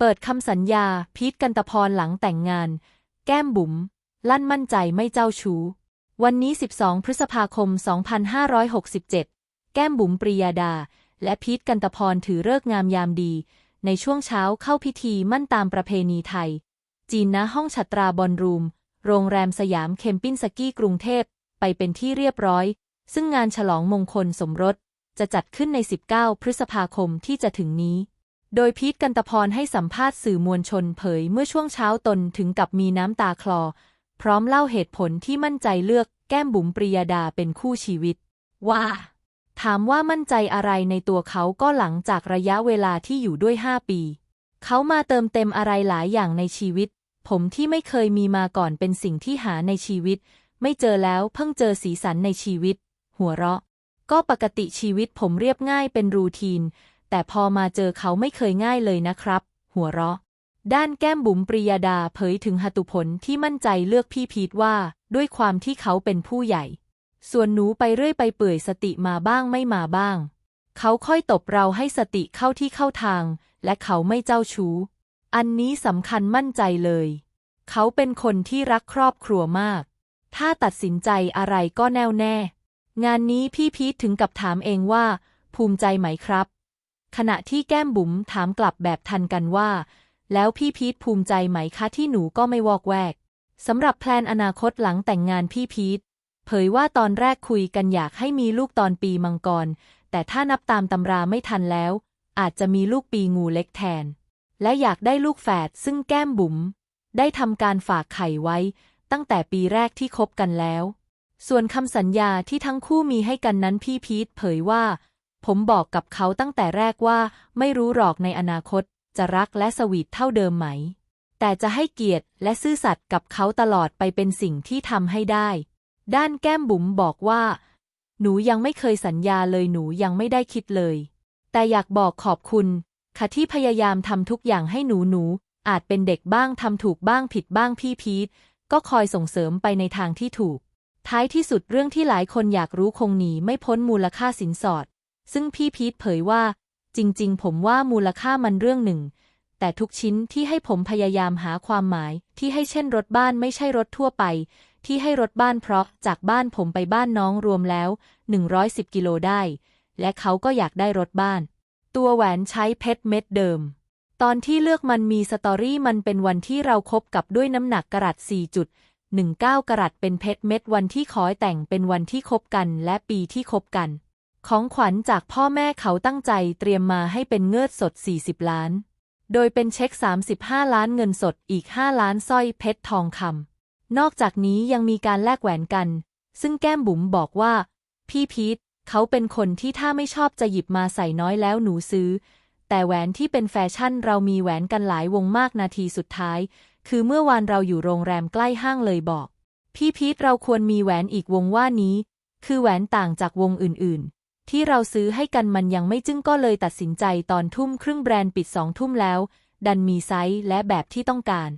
เปิดคำสัญญา พีทกันตพรหลังแต่งงาน แก้มบุ๋ม ลั่นมั่นใจไม่เจ้าชู้ วันนี้ 12 พฤษภาคม 2567 แก้มบุ๋มปริยาดา และพีทกันตพรถือเลิกงามยามดี ในช่วงเช้าเข้าพิธีมั่นตามประเพณีไทย จีนณห้องฉัตราบอลรูม โรงแรมสยามเคมปินสกี้กรุงเทพ ไปเป็นที่เรียบร้อย ซึ่งงานฉลองมงคลสมรสจะจัดขึ้นใน 19 พฤษภาคมที่จะถึงนี้ โดยพีทกันตพรให้สัมภาษณ์สื่อมวลชนเผยเมื่อช่วงเช้าตนถึงกับมีน้ำตาคลอ พร้อมเล่าเหตุผลที่มั่นใจเลือกแก้มบุ๋มปริยาดาเป็นคู่ชีวิต ว่า ถามว่ามั่นใจอะไรในตัวเขาก็หลังจากระยะเวลาที่อยู่ด้วยห้าปี เขามาเติมเต็มอะไรหลายอย่างในชีวิต ผมที่ไม่เคยมีมาก่อนเป็นสิ่งที่หาในชีวิต ไม่เจอแล้วเพิ่งเจอสีสันในชีวิต หัวเราะ ก็ปกติชีวิตผมเรียบง่ายเป็นรูทีน แต่พอมาเจอเขาไม่เคยง่ายเลยนะครับ หัวเราะ ด้านแก้มบุ๋มปริยดาเผยถึงหตุผลที่มั่นใจเลือกพี่พีทว่า ด้วยความที่เขาเป็นผู้ใหญ่ ส่วนหนูไปเรื่อยไปเปื่อยสติมาบ้างไม่มาบ้าง เขาค่อยตบเราให้สติเข้าที่เข้าทาง และเขาไม่เจ้าชู้ อันนี้สำคัญมั่นใจเลย เขาเป็นคนที่รักครอบครัวมาก ถ้าตัดสินใจอะไรก็แน่วแน่ งานนี้พี่พีทถึงกับถามเองว่า ภูมิใจไหมครับ ขณะที่แก้มบุ๋มถามกลับแบบทันกันว่า แล้วพี่พีทภูมิใจไหมคะที่หนูก็ไม่วอกแวกสำหรับแพลนอนาคตหลังแต่งงานพี่พีทเผยว่าตอนแรกคุยกันอยากให้มีลูกตอนปีมังกร แต่ถ้านับตามตำราไม่ทันแล้ว อาจจะมีลูกปีงูเล็กแทน และอยากได้ลูกแฝดซึ่งแก้มบุ๋มได้ทำการฝากไข่ไว้ ตั้งแต่ปีแรกที่คบกันแล้ว ส่วนคำสัญญาที่ทั้งคู่มีให้กันนั้นพี่พีทเผยว่า ผมบอกกับเขาตั้งแต่แรกว่าไม่รู้หรอกในอนาคต จะรักและสวีทเท่าเดิมไหม แต่จะให้เกียรติและซื่อสัตย์กับเขาตลอดไปเป็นสิ่งที่ทำให้ได้ ด้านแก้มบุ๋มบอกว่า หนูยังไม่เคยสัญญาเลยหนูยังไม่ได้คิดเลย แต่อยากบอกขอบคุณค่ะที่พยายามทำทุกอย่างให้หนูหนู อาจเป็นเด็กบ้างทำถูกบ้างผิดบ้างพี่พีทก็คอยส่งเสริมไปในทางที่ถูก ท้ายที่สุดเรื่องที่หลายคนอยากรู้คงหนีไม่พ้นมูลค่าสินสอด ซึ่งพี่พีทเผยว่า จริงๆ ผมว่ามูลค่ามันเรื่องหนึ่ง แต่ทุกชิ้นที่ให้ผมพยายามหาความหมาย ที่ให้เช่นรถบ้านไม่ใช่รถทั่วไป ที่ให้รถบ้านเพราะจากบ้านผมไปบ้านน้องรวมแล้ว 110 กิโลได้ และเขาก็อยากได้รถบ้าน ตัวแหวนใช้เพชรเม็ดเดิม ตอนที่เลือกมันมีสตอรี่มันเป็นวันที่เราคบกับด้วยน้ำหนักกรัต4.19กรัตเป็นเพชรเม็ดวันที่ขอแต่งเป็นวันที่คบกันและปีที่คบกัน ของขวัญจากพ่อแม่เขาตั้งใจเตรียมมาให้เป็นเงิดสด 40 ล้าน โดยเป็นเช็ค 35 ล้านเงินสดอีก 5 ล้านสร้อยเพชรทองคำนอกจากนี้ยังมีการแลกแหวนกัน ซึ่งแก้มบุ๋มบอกว่า พี่พีทเขาเป็นคนที่ถ้าไม่ชอบจะหยิบมาใส่น้อยแล้วหนูซื้อ แต่แหวนที่เป็นแฟชั่นเรามีแหวนกันหลายวงมากนาทีสุดท้าย คือเมื่อวานเราอยู่โรงแรมใกล้ห้างเลยบอก พี่พีทเราควรมีแหวนอีกวงว่านี้ คือแหวนต่างจากวงอื่นๆ ที่เราซื้อให้กันมันยังไม่จึ้งก็เลยตัดสินใจตอนทุ่มครึ่งแบรนด์ปิดสองทุ่มแล้ว ดันมีไซส์และแบบที่ต้องการ